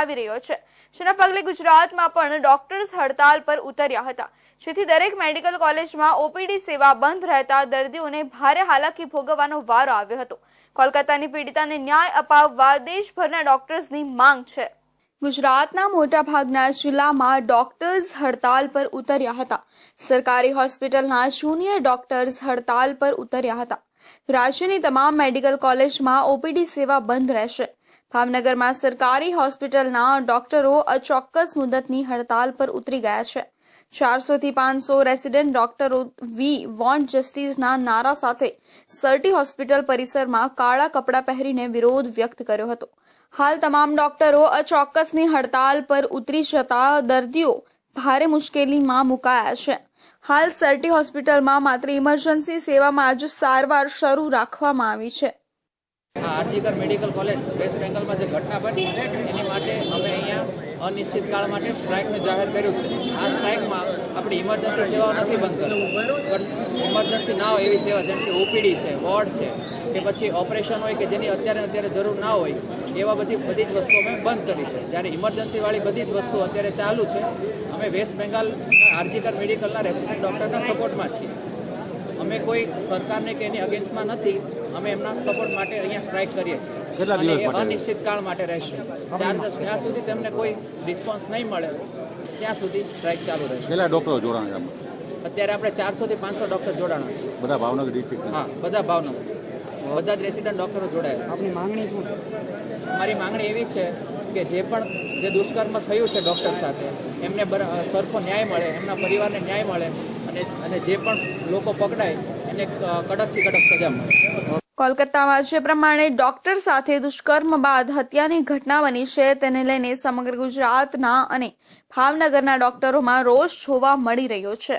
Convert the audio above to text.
આવી રહ્યો છે. જેના પગલે ગુજરાતમાં પણ ડોક્ટર્સ હડતાલ પર ઉતર્યા હતા. જેથી દરેક મેડિકલ કોલેજમાં ઓપીડી સેવા બંધ રહેતા દર્દીઓને ભારે હાલાકી ભોગવવાનો વારો આવ્યો હતો. કોલકાતાની પીડિતાને ન્યાય અપાવવા દેશભરના ડોક્ટર્સની માંગ છે. ગુજરાતના મોટાભાગના જિલ્લામાં ડોક્ટર્સ હડતાલ પર ઉતર્યા હતા. સરકારી હોસ્પિટલના જુનિયર ડોક્ટર્સ હડતાલ પર ઉતર્યા હતા. રાજ્યની તમામ મેડિકલ કોલેજમાં ઓપીડી સેવા બંધ રહેશે. ભાવનગરમાં સરકારી હોસ્પિટલના ડોક્ટરો અચોક્કસ મુદતની હડતાલ પર ઉતરી ગયા છે. ચારસોથી પાંચસો રેસિડેન્ટ ડોક્ટરો વી વોન્ટ જસ્ટિસના નારા સાથે સર્ટી હોસ્પિટલ પરિસરમાં કાળા કપડાં પહેરીને વિરોધ વ્યક્ત કર્યો હતો. હાલ તમામ ડોક્ટરો અચોક્કસની હડતાલ પર ઉતરી જતા દર્દીઓ ભારે મુશ્કેલીમાં મુકાયા છે. હાલ સર્ટી હોસ્પિટલમાં માત્ર ઇમરજન્સી સેવામાં જ સારવાર શરૂ રાખવામાં આવી છે. આ આરજીકર મેડિકલ કોલેજ વેસ્ટ બેંગલમાં જે ઘટના બની, એની માટે અમે અહીંયા અનિશ્ચિત કાળ માટે સ્ટ્રાઇકને જાહેર કર્યું છે. આ સ્ટ્રાઇકમાં આપણી ઇમરજન્સી સેવાઓ નથી બંધ કરવી પણ ઇમરજન્સી ના હોય એવી સેવા જેમ કે ઓપીડી છે, વોર્ડ છે, કે પછી ઓપરેશન હોય કે જેની અત્યારે અત્યારે જરૂર ના હોય, એવા બધી બધી જ વસ્તુઓ અમે બંધ કરી છે. જ્યારે ઇમરજન્સીવાળી બધી જ વસ્તુઓ અત્યારે ચાલુ છે, અમે વેસ્ટ બેંગાલ આરજીકર મેડિકલના રેસિડેન્ટ ડૉક્ટરના સપોર્ટમાં છીએ. અમે કોઈ સરકારને કે એની અગેન્સ્ટમાં નથી. અમે એમના સપોર્ટ માટે અહીંયા સ્ટ્રાઇક કરીએ છીએ. કેટલા દિવસ માટે? અનિશ્ચિત કાળ માટે રહેશે. ચાર દિવસ જ્યાં સુધી તેમને કોઈ રિસ્પોન્સ નહીં મળે ત્યાં સુધી સ્ટ્રાઇક ચાલુ રહેશે. કેટલા ડોક્ટરો જોડાણ છે અત્યારે આપણે ચારસોથી પાંચસો ડૉક્ટર જોડાણા છે. બધા ભાવનગર ડિસ્ટ્રિક્ટ હા બધા ભાવનગર. બધા જ રેસિડન્ટ ડૉક્ટરો જોડાયા આપણી માંગણી શું? મારી માંગણી એવી છે કે જે પણ જે દુષ્કર્મ થયું છે ડૉક્ટર સાથે એમને સરખો ન્યાય મળે એમના પરિવારને ન્યાય મળે અને અને જે પણ લોકો પકડાય એને કડકથી કડક સજા મળે. કોલકાતામાં જે પ્રમાણે ડોક્ટર સાથે દુષ્કર્મ બાદ હત્યાની ઘટના બની છે. તેને લઈને સમગ્ર ગુજરાતના અને ભાવનગરના ડોક્ટરોમાં રોષ જોવા મળી રહ્યો છે.